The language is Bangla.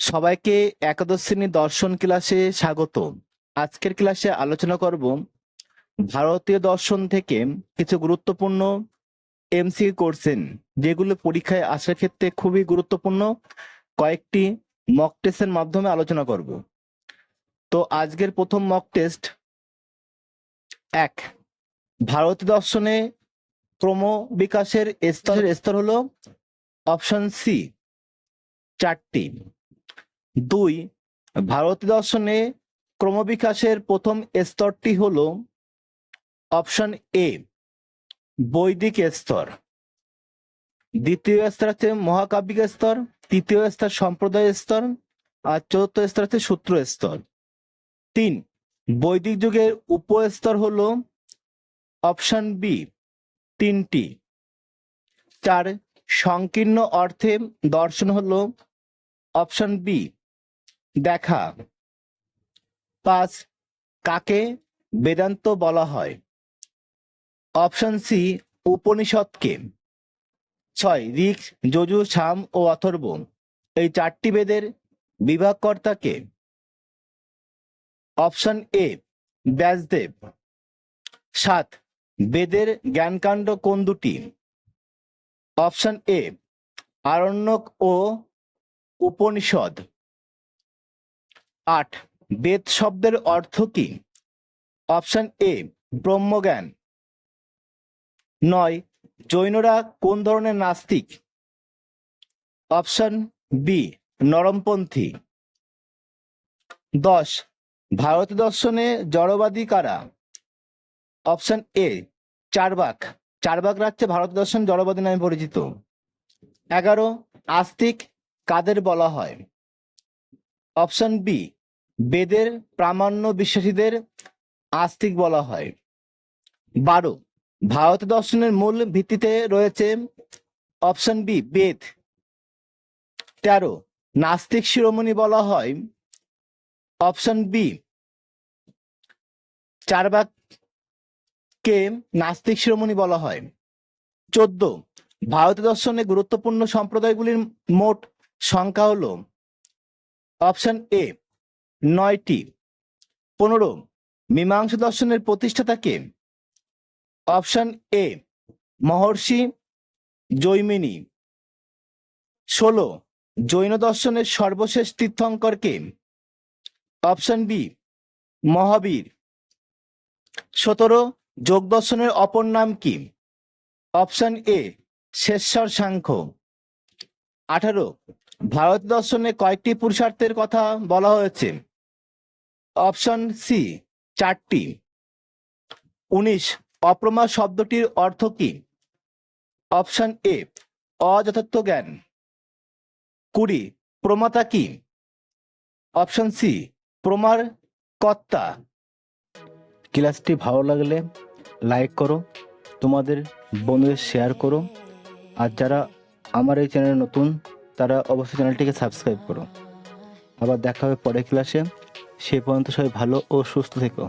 সবাইকে একাদশ শ্রেণি দর্শন ক্লাসে স্বাগত আজকের ক্লাসে আলোচনা করব ভারতীয় দর্শন থেকে কিছু গুরুত্বপূর্ণ এমসি করছেন যেগুলো পরীক্ষায় আসার ক্ষেত্রে খুবই গুরুত্বপূর্ণ। কয়েকটি মক টেস্টের মাধ্যমে আলোচনা করব। তো আজকের প্রথম মক টেস্ট এক ভারতীয় দর্শনে ক্রম বিকাশের স্তরের স্তর হলো অপশন সি চারটি। দুই ভারতীয় দর্শনে ক্রমবিকাশের প্রথম স্তরটি হল অপশন এ, বৈদিক স্তর। দ্বিতীয় স্তর হচ্ছে মহাকাব্যিক স্তর, তৃতীয় স্তর সম্প্রদায় স্তর, আর চতুর্থ স্তর হচ্ছে সূত্র স্তর। তিন, বৈদিক যুগের উপস্তর হল অপশন বি, তিনটি। চার, সংকীর্ণ অর্থে দর্শন হল অপশন বি দেখা। পাঁচ, কাকে বেদান্ত বলা হয়? অপশন সি, উপনিষদকে। ছয় ঋক যজু সাম ও অথর্ব। এই চারটি বেদের বিভাগকর্তাকে। Option A, Vyasdev. সাত, বেদের জ্ঞানকাণ্ড কোন দুটি? অপশন এ, আরণ্যক ও উপনিষদ। আট। বেদ শব্দের অর্থ কি? অপশন এ, ব্রহ্মজ্ঞান। নয়, জৈনরা কোন ধরনের নাস্তিক? অপশন বি, নরমপন্থী। দশ, ভারত দর্শনে জড়বাদী কারা? Option A, Charvaka. চারবাক রাজ্যে ভারত দর্শন জড়বাদী নামে পরিচিত। এগারো, আস্তিক কাদের বলা হয়? অপশন বি, বেদের প্রামাণ্য বিশ্বাসীদের আস্তিক বলা হয়। বারো, ভারত দর্শনের মূল ভিত্তিতে রয়েছে অপশন বি, বেদ। তেরো, নাস্তিক শিরোমণি বলা হয়। অপশন বি চারবাক কে নাস্তিক শিরোমণি বলা হয়। চোদ্দ, ভারত দর্শনে গুরুত্বপূর্ণ সম্প্রদায়গুলির মোট সংখ্যা হলো অপশন এ, নয়টি। পনেরো, মীমাংসা দর্শনের প্রতিষ্ঠাতাকে অপশন এ, মহর্ষি জৈমিনী। ষোলো, জৈন দর্শনের সর্বশেষ তীর্থঙ্কর তীর্থঙ্করকে অপশন বি, মহাবীর। সতেরো, যোগ দর্শনের অপর নাম কি? অপশন এ, শেষর সাংখ্য। আঠারো ভারত দর্শনে কয়েকটি পুরুষার্থের কথা বলা হয়েছে। অপশন সি চারটি। উনিশ অপ্রমা শব্দটির অর্থ কি? অপশন এ অযথার্থ জ্ঞান। কুড়ি, প্রমাতা কি? অপশন সি প্রমার কর্তা ক্লাসটি ভালো লাগলে লাইক করো, তোমাদের বন্ধুদের শেয়ার করো, আর যারা আমার এই চ্যানেলে নতুন তারা অবশ্যই চ্যানেলটিকে সাবস্ক্রাইব করো। আবার দেখা হবে পরের ক্লাসে সেই পর্যন্ত সবাই ভালো ও সুস্থ থেকো।